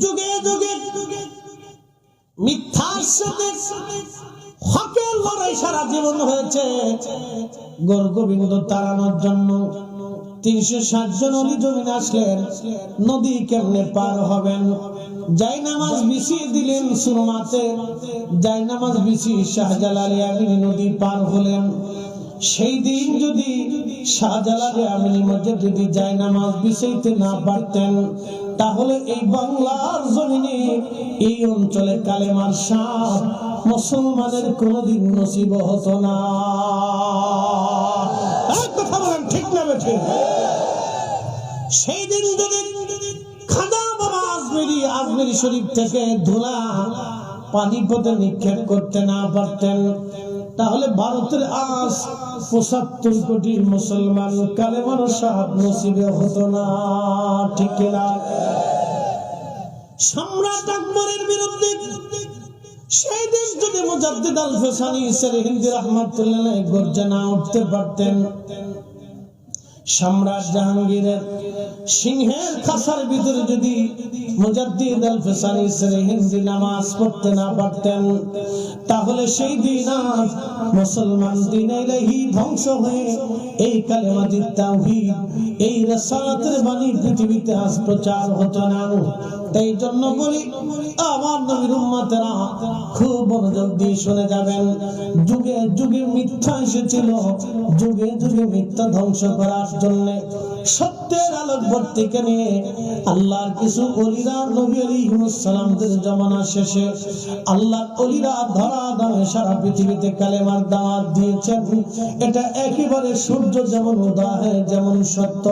যুগে যুগে মিথ্যার সাথে হকের লড়াই সারা জীবন হয়েছে। গৌর গোবিন্দ তাড়ানোর জন্য তিনশো ষাট জন অলি জমিন আসলেন। নদী কেমনে পার হবেন? যাই নামাজ বিছিয়ে দিলেন সুরমাতে, যাই নামাজ বিছিয়ে শাহজালালে আমিনী নদী পার হলেন। সেই দিন যদি শাহজালালে আমিনী মধ্যে যদি যাই নামাজ বিছাইতে না পারতেন তাহলে এই বাংলার জমিনে এই অঞ্চলে কালেমার সাপ মুসলমানের কোনদিন নসিব হতো না। কথা সেই দিন যদি খাজা বাবা আজমেরি আজমেরি শরীফ থেকে ধুলা পানিপথে নিক্ষেপ করতে না পারতেন তাহলে ভারতের আজ পঁচাত্তর কোটি মুসলমান কালেমার সাপ নসিবে হতো না, ঠিক না? সম্রাট আকবরের বিরুদ্ধে সেই দেশ যদি মুজাদ্দিদ আল ফেসানি হিন্দি রহমতুল্লাহ উঠতে পারতেন, সম্রাট জাহাঙ্গীরের সিংহের খাসার ভিতরে যদি মুজাদ্দিদ আল নামাজ পড়তে না পারতেন, তাহলে সেই দিন আর মুসলমান ধ্বংস হয়ে এই তাওহীদ, এই বাণী পৃথিবীতে আজ প্রচার হতো না। তাই জন্য বলি, আমার নবীর উম্মতেরা খুব মনোযোগ দিয়ে শুনে যাবেন। যুগে যুগে মিথ্যা এসেছিল, যুগে যুগে মিথ্যা ধ্বংস করার জন্য। সত্যের আলোক ভর্তিকে নিয়ে আল্লাহর কিছু অলিরা নবী আলাইহিসসালামদের জমানা শেষে আল্লাহ অলিরা ধরা দামে সারা পৃথিবীতে কালেমার দাওয়াত দিয়েছেন। এটা একেবারে সূর্য যেমন উদয় যেমন সত্য।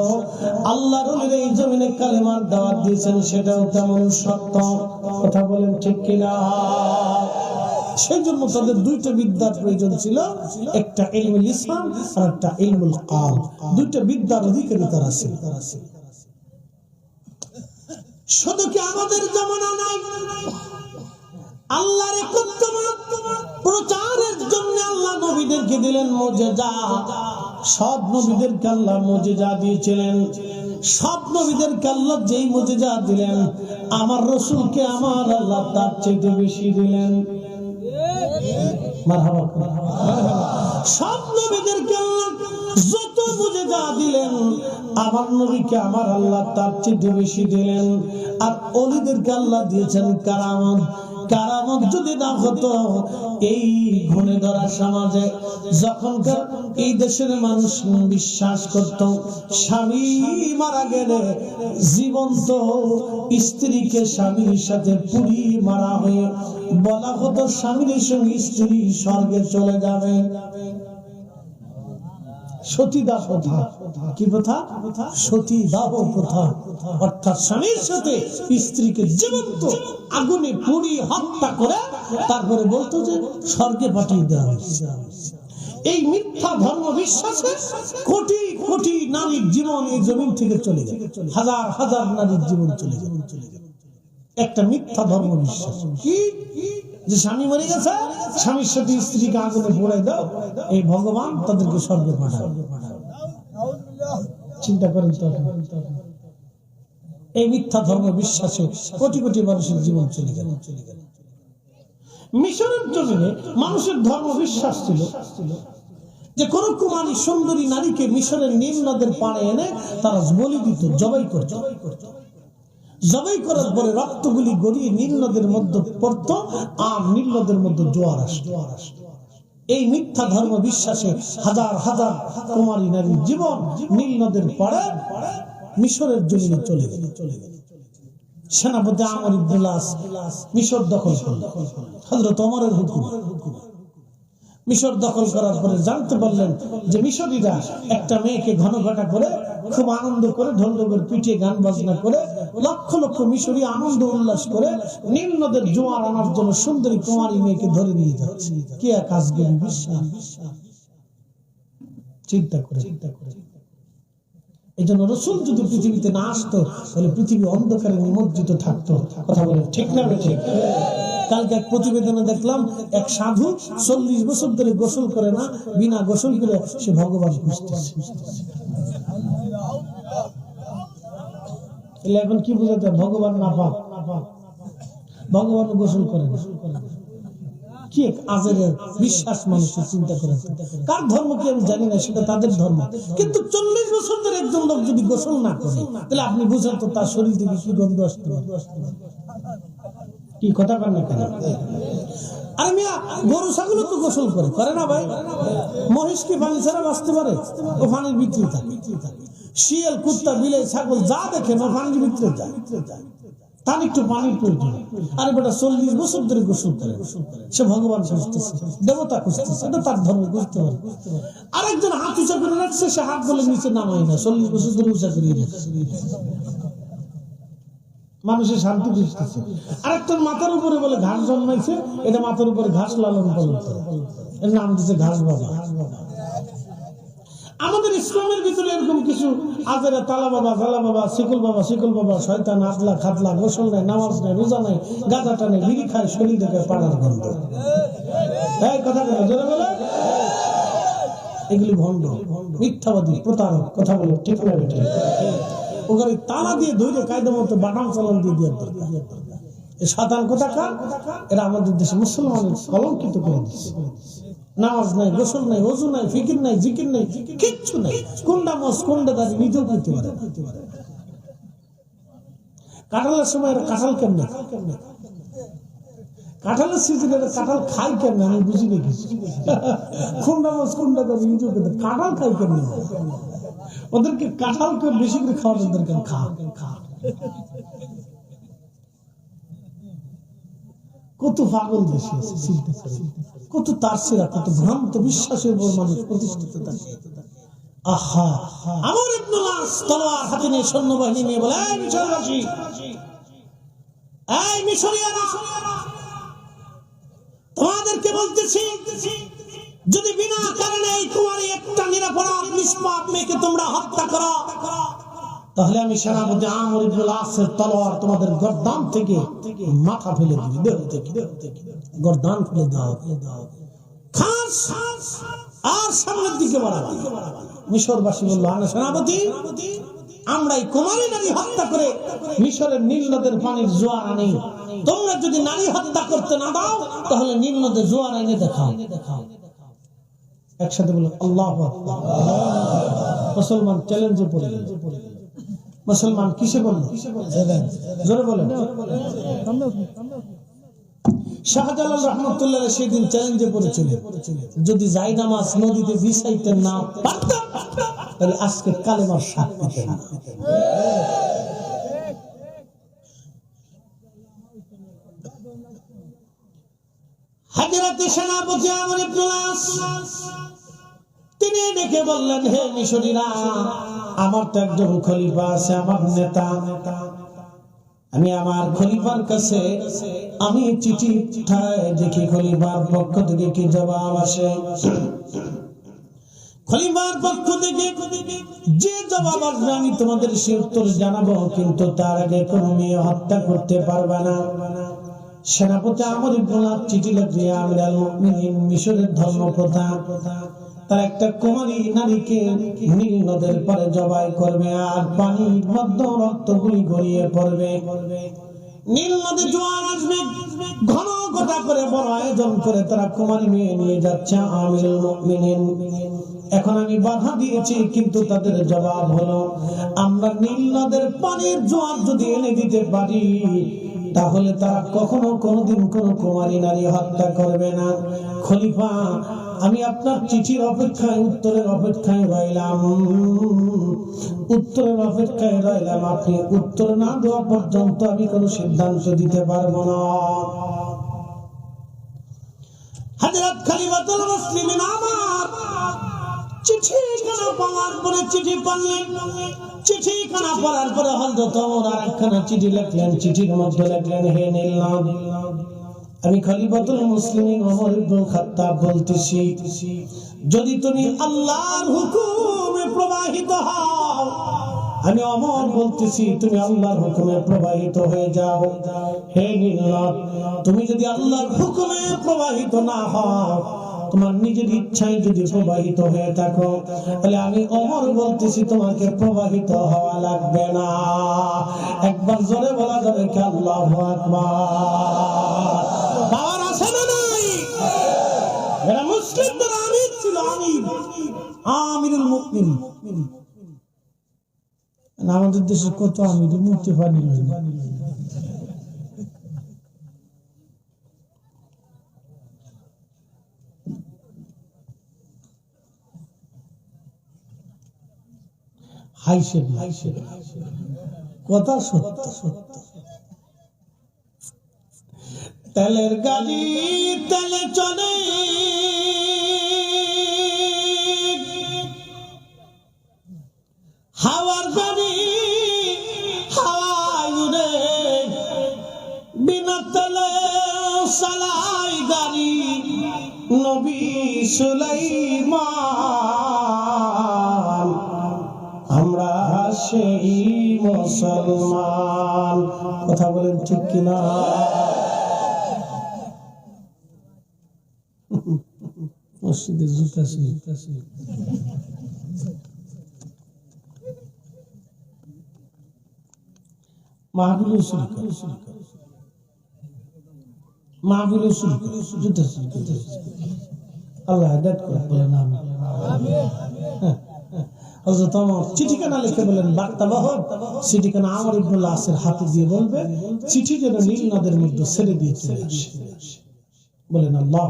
আল্লাহর অলিরা এই জমিনে কালেমার দাওয়াত দিয়েছেন, সেটাও তেমন সত্য। কথা বলেন ঠিক কিনা? সেই জন্য তাদের দুইটা বিদ্যার প্রয়োজন ছিল, একটা ইলমুল ইসলাম আর একটা ইলমুল কাল। দুইটা বিদ্যার অধিকারী তারা ছিল। তারা ছিল শুধু কি আমাদের জমানা নাই? আল্লাহর প্রচারের জন্য আল্লাহ নবীদেরকে দিলেন মুজিজা সব নবীদেরকে আল্লাহ মুজিজা দিয়েছিলেন। সব নবীদেরকে আল্লাহ যেই মুজিজা দিলেন, আমার রসুলকে আমার আল্লাহ তার চাইতে বেশি দিলেন। সব নবীদেরকে যত বুঝে যা দিলেন, আমার নবীকে আমার আল্লাহ তার চেয়ে বেশি দিলেন। আর অলিদেরকে আল্লাহ দিয়েছেন কারামত কারামত যদি না হতো, এই ঘুণে ধরা সমাজে যখনকার এই দেশের মানুষ বিশ্বাস করত, স্বামী মারা গেলে জীবন্ত স্ত্রীকে স্বামীর সাথে পুরি মারা হয়ে বলা হতো স্বামীর সঙ্গে স্ত্রী স্বর্গে চলে যাবে। সতীদাহ প্রথা কি প্রথা? প্রথা অর্থাৎ স্বামীর সাথে স্ত্রীকে জীবন্ত আগুনে হত্যা করে তারপরে বলতো যে স্বর্গে পাঠিয়ে দেওয়া হয়েছে। এই মিথ্যা ধর্ম বিশ্বাসে কোটি কোটি নারীর জীবন এই জমিন থেকে চলে যায়। হাজার হাজার নারীর জীবন চলে যায়। একটা মিথ্যা ধর্ম বিশ্বাস কি? যে স্বামী মরে গেছে, স্বামীর সাথে স্ত্রীকে আগুনে পোড়াই দাও, এই ভগবান তাদেরকে স্বর্গে পাঠাবে। চিন্তা করেন এই মিথ্যা ধর্ম বিশ্বাসে কোটি কোটি মানুষের জীবন চলে গেল। চলে গেল মিশরের জমিনে মানুষের ধর্ম বিশ্বাস ছিল যে কোন কুমারী সুন্দরী নারীকে মিশরের নীল নদের পাড়ে এনে তারা বলি দিত, জবাই করত। জবাই করার পরে রক্তগুলি গড়িয়ে নীল নদের মধ্যে পড়তো, আর নীল নদের মধ্যে জোয়ার আসতো। এই মিথ্যা ধর্ম বিশ্বাসে হাজার হাজার কুমারী নারীর জীবন নীল নদের পাড়ে মিশরের জমিনে চলে গেল। চলে গেল সেনাপতি আমর ইবদুল্লাহ মিশর দখল করল হজরত অমরের হুকুম। মিশর দখল করার পরে জানতে পারলেন যে মিশরীরা একটা মেয়েকে ঘন ঘটা করে খুব আনন্দ করে ঢোল ঢোলের পিটিয়ে গান বাজনা করে লক্ষ লক্ষ মিশরী আনন্দ উল্লাস করে নীল নদের জোয়ার আনার জন্য সুন্দরী কুমারী মেয়েকে ধরে নিয়ে যাচ্ছে। কে এক আজগের বিশ্বাস? চিন্তা করে। চিন্তা করে এই জন্য রসুল যদি পৃথিবীতে না আসতো, তাহলে পৃথিবী অন্ধকারে নিমজ্জিত থাকতো। কথা বলে ঠিক না ঠিক কালকে এক প্রতিবেদনে দেখলাম, এক সাধু চল্লিশ বছর ধরে গোসল করে না, বিনা গোসল করে সে ভগবান খুঁজতেছে। এখন কি বুঝাতে ভগবান না পাক। ভগবান গোসল করে কি বিশ্বাস মানুষের চিন্তা করে কার ধর্ম কি আমি জানি না, সেটা তাদের ধর্ম। কিন্তু চল্লিশ বছর ধরে একজন লোক যদি গোসল না করে, তাহলে আপনি বুঝেন তো তার শরীর থেকে কি গন্ধ আসতে পারে? কি কথা না কেন? আরে মিয়া, গরু তো গোসল করে করে না ভাই? মহিষ কি পানি ছাড়া বাঁচতে পারে? শিয়াল, কুত্তা বিলে ছাগল যা দেখে ও ভিতরে যায় তার একটু পানির প্রয়োজন। আরে বেটা, চল্লিশ বছর ধরে গোসল করে। সে ভগবান খুঁজতেছে, দেবতা খুঁজতেছে, এটা তার ধর্ম, বুঝতে পারে আরেকজন হাত উঁচা করে রাখছে, সে হাত বলে নিচে নামায় না। চল্লিশ বছর ধরে উঁচা করিয়ে রাখছে। মানুষের শান্তি খুঁজতেছে। আরেকটার মাথার উপরে বলে ঘাস জন্মাইছে, এটা মাথার উপরে ঘাস লালন পালন করে। এর নাম দিচ্ছে ঘাস বাবা আমাদের ইসলামের ভিতরে এরকম কিছু আজারে তালা বাবা, জালা বাবা, শিকুল বাবা শিকুল বাবা, শয়তান আতলা খাতলা গোসল নাই নামাজ নাই রোজা নাই গাঁজা টানে, বিড়ি খায়, শরীর থেকে পাড়ার গন্ধ। এই কথা বলে, জোরে বলে। এগুলি ভণ্ড, মিথ্যাবাদী, প্রতারক, কথা বলে, ঠিক না, বেটে? ওখানে তালা দিয়ে ধরে কায়দা মতো বাটাম চালান দিয়ে দিয়ে দরকার এই সাধারণ কথা কার এরা আমাদের দেশে মুসলমানের কলঙ্কিত করে দিচ্ছে নামাজ নাই, গোসল নাই ওজু নাই, ফিকির নাই, জিকির নাই, কিচ্ছু নাই। কোনটা মস, কোনটা দাঁড়িয়ে নিজেও করতে পারে। কাঁঠালের সময় এরা কাঁঠাল কেমনে? কাঁঠালের সিজনে এরা কাঁঠাল খাই কেমনে? আমি বুঝি না কিছু। কোনটা মস, কোনটা দাঁড়িয়ে নিজেও করতে কাঁঠাল খাই কেমনে? ওদেরকে কাঁঠাল করে বেশি করে খাওয়ানোর দরকার খা খা। কত পাগল দেশে আছে, চিন্তা করে। কত তারসিরা, কত ভ্রান্ত বিশ্বাসের উপর মানুষ প্রতিষ্ঠিত থাকে। আমার সৈন্যবাহিনী নিয়ে বলে তোমাদেরকে বলতেছি যদি বিনা কারণে কুমারী একটা নিরাপরাধ নিষ্পাপ মেয়েকে তোমরা হত্যা করো, তাহলে আমি সেনাপতি আমর ইবনুল আসের তলোয়ার তোমাদের গর্দান থেকে মাথা ফেলে দিবি, দেহ থেকে। গর্দান ফেলে দাও। খাস আর সামনের দিকে বাড়াবি মিশরবাসী বলল আনা সেনাপতি, আমরা এই কুমারী নারী হত্যা করে মিশরের নীল নদের পানির জোয়ার আনি। তোমরা যদি নারী হত্যা করতে না দাও, তাহলে নীল নদের জোয়ার এনে দেখাও। একসাথে বলে আল্লাহ মুসলমান চ্যালেঞ্জে পড়ে মুসলমান কিসে বলল জোরে বলেন। শাহজালাল রহমতুল্লাহ সেদিন চ্যালেঞ্জে যদি নদীতে বিছাইতেন না আজকে পেতেন না। হাজরাতে সেনাপতি আমার তিনি বললেন, হে মিশরীরা, আমার তো একজন খলিফা আছে, আমার নেতা। আমি আমার খলিফার কাছে, আমি চিঠি দেখি খলিফার পক্ষ থেকে কি জবাব আসে। খলিফার পক্ষ থেকে যে জবাব আসবে, আমি তোমাদের সে উত্তর জানাব, কিন্তু তার আগে কোনো মেয়ে হত্যা করতে পারবে না। সেনাপতি আমর ইবনুল্লাহ চিঠি লিখে আমিরাল মুমিনিন মিশরের ধর্ম প্রধান তার একটা কুমারী নারীকে নীল নদের পারে জবাই করবে আর পানির মধ্যে রক্তগুলি গড়িয়ে পড়বে। নীল নদে জোয়ার আসবে, ঘন ঘটা করে বড় আয়োজন করে তারা কুমারী মেয়ে নিয়ে যাচ্ছে আমিরুল মুমিনিন। এখন আমি বাধা দিয়েছি, কিন্তু তাদের জবাব হলো, আমরা নীল নদের পানির জোয়ার যদি এনে দিতে পারি তাহলে তারা কখনো কোনোদিন কোনো কুমারী নারী হত্যা করবে না। খলিফা, আমি আপনার চিঠির অপেক্ষায়, উত্তরের অপেক্ষায় রইলাম। উত্তরের অপেক্ষায় রইলাম আপনি। উত্তর না দেওয়া পর্যন্ত আমি কোনো সিদ্ধান্ত দিতে পারব না। হাজরত খলিফাতুল মুসলিমিন আমার চিঠি খানা পাওয়ার পরে চিঠি পানলেন চিঠি খানা পড়ার পরে হযরত ওমর আরেকখানা চিঠি আমি খলিফাতুল মুসলিমিন ইবনে খাত্তাব বলতেছি, যদি তুমি আল্লাহর হুকুমে প্রবাহিত হও, আমি অমর বলতেছি, তুমি আল্লাহর হুকুমে প্রবাহিত হয়ে যাও। হে নীলনদ তুমি যদি আল্লাহর হুকুমে প্রবাহিত না হও তোমার নিজের ইচ্ছায় যদি প্রবাহিত হয়ে থাকো, তাহলে আমি অমর বলতেছি, তোমাকে প্রবাহিত হওয়া লাগবে না। একবার জোরে বলা যাবে আল্লাহ পাওয়ার আছে না নাই? এরা আমির ছিল, আমির। আমিরুল মুমিন। আমাদের দেশে কত আমির মুক্তি পানি হাইসেন হাইসেন কথা সত্য। সত্য তেলের গাড়ি তেলে চলে। হাওয়ার গাড়ি হাওয়ায় উড়ে। বিনা তেলে চালাই গাড়ি। নবী সুলাইমান। আমরা সেই মুসলমান। কথা বলেন ঠিক কিনা? মসজিদে জুতা জুতা মাহবুল উসুল মাহবুল উসুল জুতা জুতা আল্লাহ হেদায়েত করে বলেন আমিন। হযরত ওমর চিঠিখানা লিখে বলেন বার্তা বাহক চিঠিখানা আমর হাতে দিয়ে বলবে, চিঠি যেন নীল নদের মধ্যে ছেড়ে দিয়ে চলে আসে। বলেন, আল্লাহ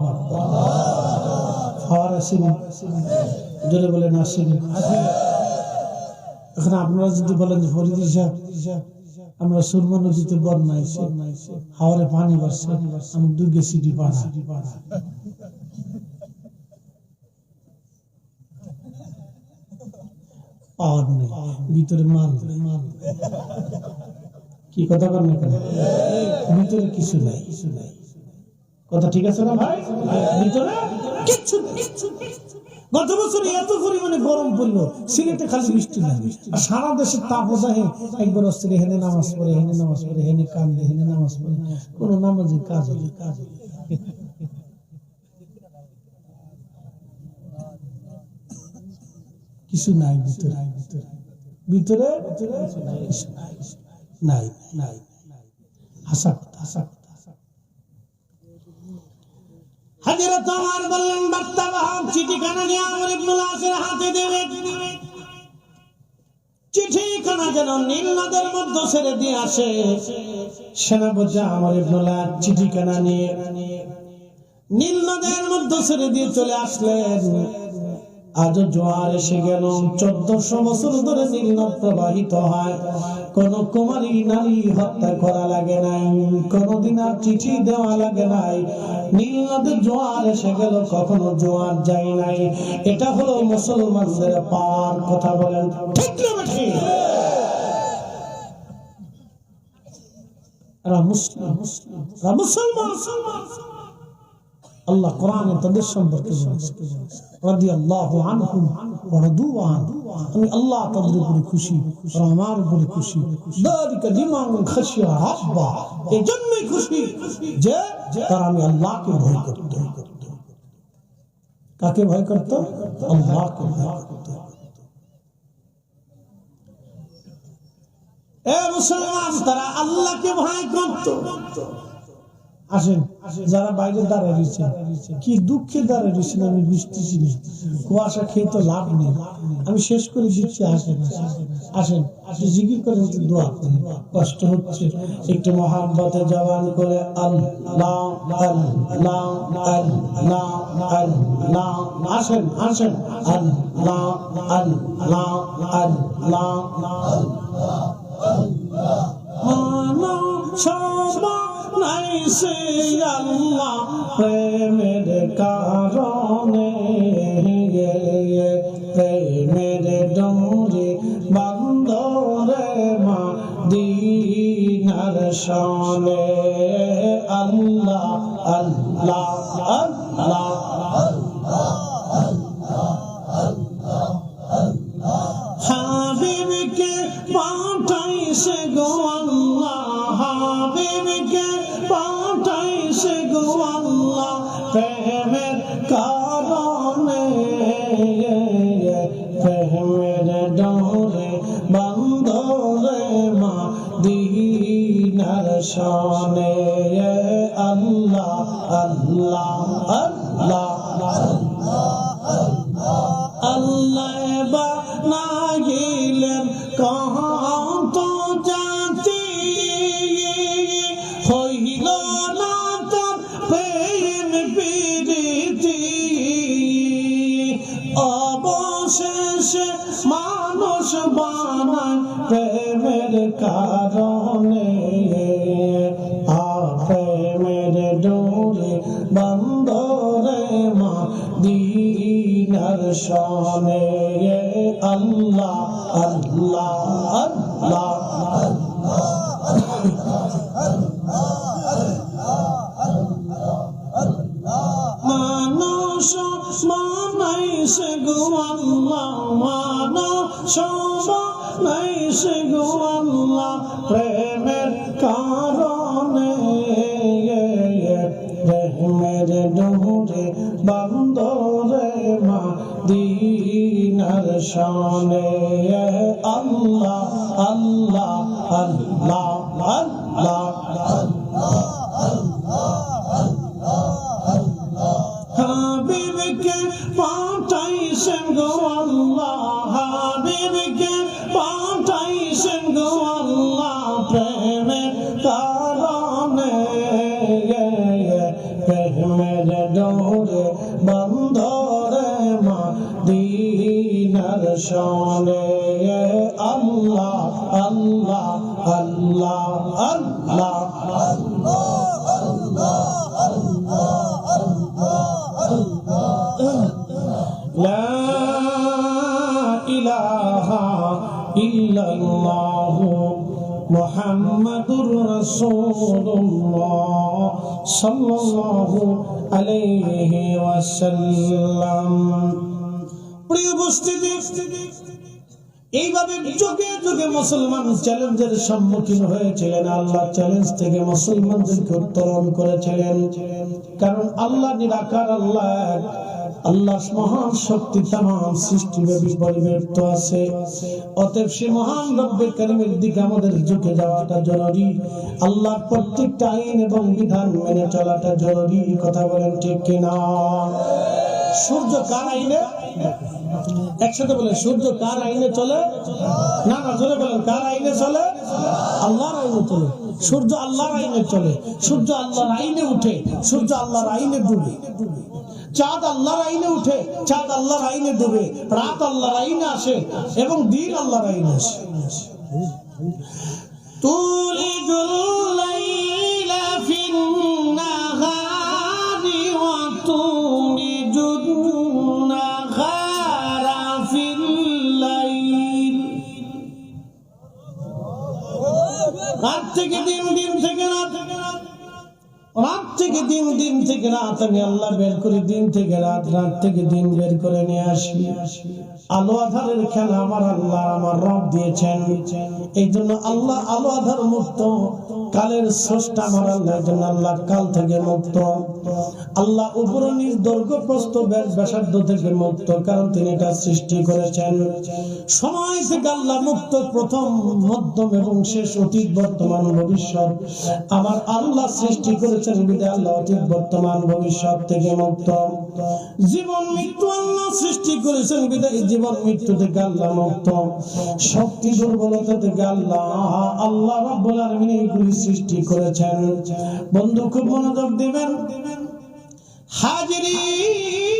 খাওয়ার আসেনি। জোরে বলেন, আসেনি। এখন আপনারা যদি বলেন ফরিদি সাহেব, আমরা সুরমা নদীতে বন্যা এসে হাওয়ারে পানি বাড়ছে, আমি দুর্গে সিটি পাড়া। পাওয়ার নেই, ভিতরে মাল মাল কি কথা বল না ভিতরে কিছু নাই। কিছু নাই কথা ঠিক আছে না ভাই? ভিতরে কিচ্ছু। গত বছর এত পরিমাণে গরম পড়ল, সিলেটে খালি বৃষ্টি না সারা দেশে তাপ ওজাহে একবার অস্ত্রে হেনে নামাজ পড়ে, হেনে নামাজ পড়ে, হেনে কান্দে, হেনে নামাজ পড়ে। কোন নামাজের কাজ হলে কাজ হলে কিছু নাই ভিতরে। ভিতরে নাই নাই। বললেন, বার্তা চিঠিখানা নিয়ে আমর ইবনুল আসের হাতে দেবে? যেন নীল নদের মধ্যে ছেড়ে দিয়ে আসে। সেনাপতি আমার ইবনুল চিঠিখানা নিয়ে? নীল নদের মধ্যে ছেড়ে দিয়ে চলে আসলেন। আজ জোয়ার এসে গেল। চোদ্দশো বছর ধরে নীল প্রবাহিত হয়। কোন কুমারী নারী হত্যা করা লাগে নাই। কোনদিন আর চিঠি দেওয়া লাগে নাই। জোয়ার এসে গেল, কখনো জোয়ার যায় নাই। এটা হলো মুসলমানদের পার কথা বলেন। ঠিক না বেঠি? এরা মুসলিম মুসলিম। মুসলমান। আল্লাহ কোরআনে তাদের সম্পর্কে বলেছে রাদিয়াল্লাহু আনহুম ওয়া রাদু আন আমি আল্লাহ তাদের উপরে খুশি আর আমার উপরে খুশি দালিকা লিমান খাশিয়া রাব্বা এজন্যই খুশি যে তারা আমি আল্লাহকে ভয় করত কাকে ভয় করত আল্লাহকে ভয় করত এ মুসলমান তারা আল্লাহকে ভয় করত আসেন যারা বাইরে দাঁড়িয়ে রয়েছে, কি দুঃখে দাঁড়িয়ে রয়েছেন আমি বুঝতেছি না কুয়াশা খেয়ে তো লাভ নেই। আমি শেষ করে দিচ্ছি, আসেন আসেন। জিকির করে কষ্ট হচ্ছে। একটু মহাব্বতে জবান করে আল্লাহ আল্লাহ আল্লাহ আল্লাহ আসেন আসেন। আল্লাহ আল্লাহ আল্লাহ নাইছে আল্লাহ প্রেমের কারণে প্রেমের ডমরে বান্দরে মা দিনার সনে কারণে আ প্রেমের ডোরে বন্দরে মা দিনার শানে আল্লাহ আল্লাহ সাল্লাম। প্রিয় বস্তিতে এইভাবে যুগে যুগে মুসলমান চ্যালেঞ্জের সম্মুখীন হয়েছিলেন। আল্লাহ চ্যালেঞ্জ থেকে মুসলমানদেরকে উত্তরণ করেছিলেন। কারণ আল্লাহ নিরাকার আল্লাহ। আল্লাহ মহান শক্তি তাম সৃষ্টি পরিব্যক্ত আছে। অতএব সে মহান রব্বের কারিমের দিকে আমাদের ঝুঁকে যাওয়াটা জরুরি। আল্লাহ প্রত্যেকটা আইন এবং বিধান মেনে চলাটা জরুরি, কথা বলেন ঠিক কিনা? সূর্য কার আইনে? একসাথে বলে সূর্য কার আইনে চলে? না না, জোরে বলেন, কার আইনে চলে? আল্লাহর আইনে চলে। সূর্য আল্লাহর আইনে চলে। সূর্য আল্লাহর আইনে উঠে, সূর্য আল্লাহর আইনে ডুবে। চাঁদ আল্লাহর আইনে উঠে, চাঁদ আল্লাহর আইনে ডুবে, রাত আল্লাহর আইনে আসে এবং দিন আল্লাহর আইনে আসে। থেকে রাত আমি আল্লাহ বের করে দিন থেকে রাত রাত থেকে দিন বের করে নিয়ে আসি। আলো আধারের খেলা আমার আল্লাহ, আমার রব দিয়েছেন। এই জন্য আল্লাহ আলো আধার মুক্ত কালের স্রষ্টা আমার আল্লাহ জন্য আল্লাহ কাল থেকে মুক্ত। আল্লাহ উপর নিজ দৈর্ঘ্য ব্যাস ব্যাসার্ধ থেকে মুক্ত, কারণ তিনি এটা সৃষ্টি করেছেন। সময় থেকে আল্লাহ মুক্ত, প্রথম, মধ্যম এবং শেষ অতীত বর্তমান ভবিষ্যৎ। আমার আল্লাহ সৃষ্টি করেছেন বিদে আল্লাহ অতীত বর্তমান ভবিষ্যৎ থেকে মুক্ত। জীবন মৃত্যু আল্লাহ সৃষ্টি করেছেন, বিদায় জীবন মৃত্যু থেকে আল্লাহ মুক্ত। শক্তি দুর্বলতা থেকে আল্লাহ আল্লাহ রাব্বুল সৃষ্টি করেছেন। বন্ধু, খুব মনোযোগ দেবেন। হাজিরিন!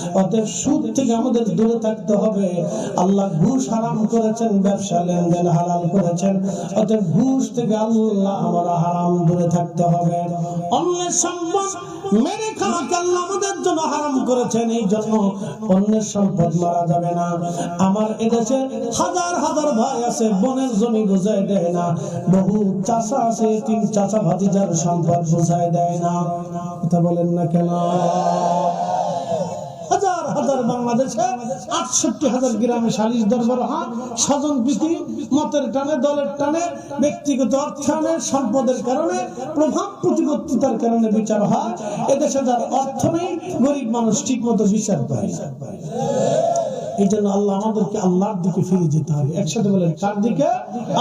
অতএব সুদ থেকে আমাদের দূরে থাকতে হবে। আল্লাহ ঘুষ হারাম করেছেন, ব্যবসা লেনদেন হালাল করেছেন। অতএব ঘুষ থেকে আল্লাহ আমরা হারাম দূরে থাকতে হবে। অন্যের মেরে খাওয়াকে আল্লাহ আমাদের জন্য হারাম করেছেন, এই জন্য অন্যের সম্পদ মারা যাবে না। আমার এদেশে হাজার হাজার ভাই আছে, বনের জমি বুঝাই দেয় না। বহু চাষা আছে, তিন চাষা ভাতিজার সম্পদ বুঝাই দেয় না। কথা বলেন না কেন? হাজার বাংলাদেশে আটষট্টি হাজার গ্রামে সালিশ দরবার হয়। স্বজন প্রীতি মতের টানে, দলের টানে, ব্যক্তিগত অর্থায়নের সম্পদের কারণে, প্রভাব প্রতিপত্তিতার কারণে বিচার হয়। এদেশে যার অর্থ নেই, গরিব মানুষ ঠিক মতো বিচার পায় এই জন্য আল্লাহ আমাদেরকে আল্লাহর দিকে ফিরে যেতে হবে। একসাথে বলেন, কার দিকে?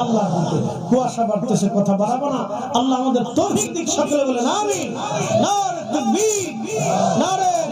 আল্লাহর দিকে। কুয়াশা বাড়তেছে, কথা বাড়াবো না। আল্লাহ আমাদের তৌফিক দিক, সকলে বলেন আমি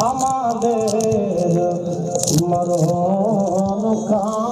আমাদের মরণ কালে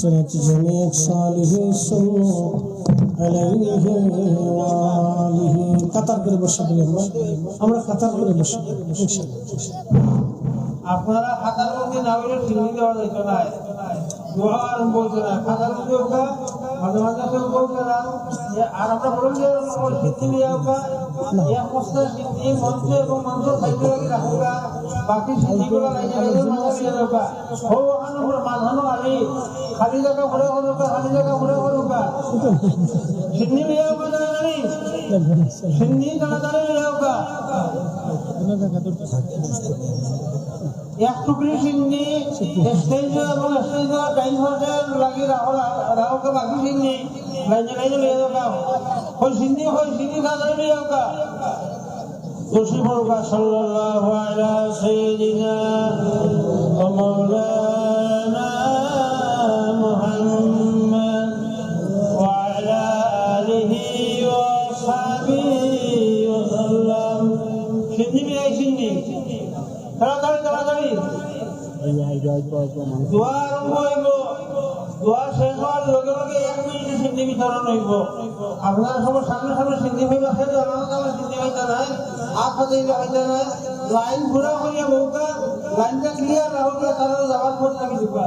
الصلاة جميع صالح صلوا عليه وآله কাতার করে বসে দিলেন আমরা কাতার করে বসে আপনারা কাতারবন্দি না হলে টিভি দেওয়া যেত না দোয়া আর বলতে না কাতারবন্দি হোক মাঝে মাঝে কেউ বলতে না যে আর আমরা বলুন যে টিভি হোক এক বস্তা সিদ্ধি মন্ত্র এবং মন্ত্র খাইতে লাগি রাখুকা বাকি সিদ্ধিগুলো লাইনে লাইনে মাথা দিয়ে রাখা হো খালি जगह पुरा करू খালি खाली जगह पुरा करू का हिंदी भी आओ ना नहीं এক টুকরি সিন্নি, স্টেজ এবং স্টেজ টাইম হতে লাগি রাহুল, রাহুলকে বাকি চিন্নি লাইনে লাইনে লিয়ে যাও ওই সিন্নি ওই সিন্নি খাতায় লিয়ে যাও রসি বড় সাল্লাল্লাহু আলা সাইয়্যিদিনা ওয়া মাওলানা محمد وعلى آله وصحبه وسلم সিন্নি বিদায় সিন্নি তাড়াতাড়ি তাড়াতাড়ি দোয়া আরম্ভ হইব দোয়া শেষ হওয়ার লগে লগে এক মিনিটে সিন্নি বিতরণ হইব আপনারা সবার সামনে সামনে সিন্নি হইবা খেয়ে আমার কাছে সিন্নি হইতা নাই আপ হাতে হইতা নাই লাইন ঘুরা করিয়া বউকা লাইনটা ক্লিয়ার রাখবে তারা যাওয়ার পর লাগি দিবা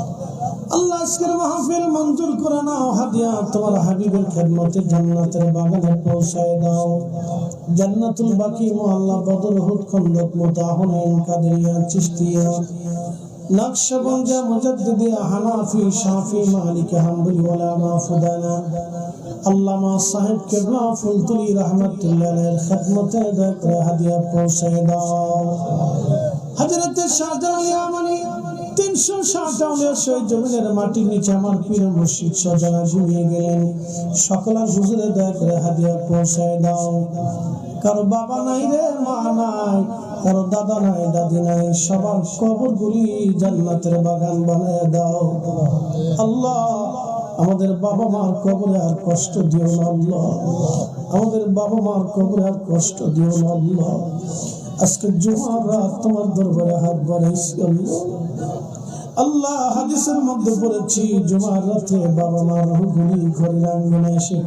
আল্লাহ আজকের মাহফিল মঞ্জুর করে নাও, হাদিয়া তোমার হাবিবের খেদমতে জান্নাতের বাগানে পৌঁছায় দাও। জান্নাতুল বাকি মোহাল্লা বদর হুদ খন্দক মুতাহনাইন কাদেরিয়া চিশতিয়া। নকশবন্দিয়া মুজাদ্দিদিয়া হানাফি, শাফি, মালিক হাম্বলি ওলামা ফুদানা আল্লামা সাহেব কেবলা, ফুলতুলি রহমতুল্লাহ খেদমতে করে হাদিয়া পৌঁছায় দাও। হজরতের শাহজাহানি মাটির নিচে পৌঁছায় দাও। কারও বাবা নাই রে, মা নাই, কারও দাদা নাই, দাদি নাই, সবার কবর গুলি জান্নাতের বাগান বানায় দাও। আল্লাহ, আমাদের বাবা মার কবরে আর কষ্ট দিও না আল্লাহ। আমাদের বাবা মার কবরে আর কষ্ট দিও না আল্লাহ। আজকে জুমার রাত তোমার দরবারে হাত বাড়াইছি আল্লাহ। আল্লাহ হাদিসের মধ্যে পড়েছি জুমার রাতে বাবা মার আঙ্গনে এসে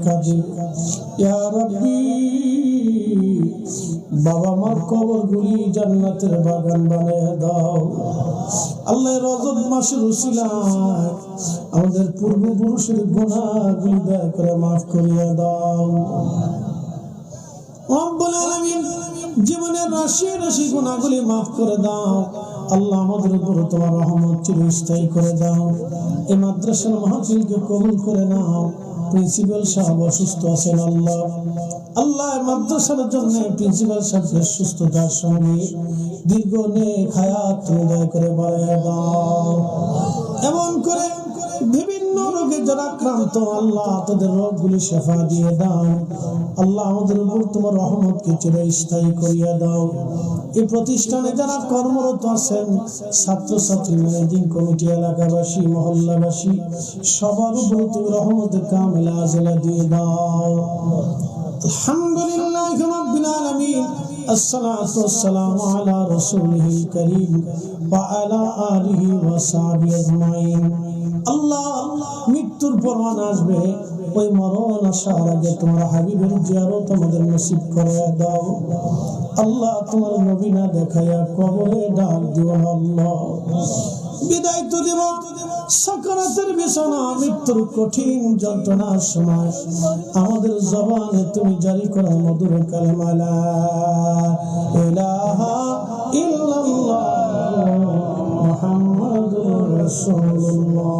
জান্নাতের বাগান বানিয়ে দাও। আল্লাহ মাসের উসিলায় আমাদের পূর্বপুরুষের গুণাগুলি দয়া করে মাফ করিয়া দাও। জীবনের রাশি রাশি গুণাগুলি মাফ করে দাও। আল্লাহ আমাদের উপর তোমার রহমত চিরস্থায়ী করে দাও। এই মাদ্রাসার মাহফিলকে কবুল করে নাও। প্রিন্সিপাল সাহেব অসুস্থ আছেন, আল্লাহ। আল্লাহ মাদ্রাসার জন্য প্রিন্সিপাল সাহেবের সুস্থতার সঙ্গে দীর্ঘ নে খায়াত দয়া করে বাড়ায় দাও। এমন করে রোগে যারা আক্রান্ত, আল্লাহ তাদের রোগগুলি শেফা দিয়ে দাও। আল্লাহ আমাদের উপর তোমার রহমতকে চিরস্থায়ী করিয়া দাও। এই প্রতিষ্ঠানে যারা কর্মরত আছেন, ছাত্রছাত্রী, ম্যানেজিং কমিটি, এলাকাবাসী, মহল্লাবাসী, সবার উপর তুমি রহমতে কামেলা আজেলা দিয়ে দাও। আলহামদুলিল্লাহ রাব্বিল আলামিন। الصلاة والسلام على رسوله الكريم وعلى آله وصحبه أجمعين আল্লাহ মৃত্যুর পরমান আসবে ওই মরণ আসার আগে তোমার হাবিবের জিয়ারত আমাদের নসিব করে দাও আল্লাহ তোমার নবী না দেখাইয়া কবরে ডাক দিও না আল্লাহ বিদায় তো দেব সকারাতের বিছানা, মৃত্যুর কঠিন যন্ত্রণার সময়। আমাদের জবানে তুমি জারি করো মধুর কালেমালা। ইলাহা ইল্লাল্লাহ মুহাম্মাদুর রাসূলুল্লাহ।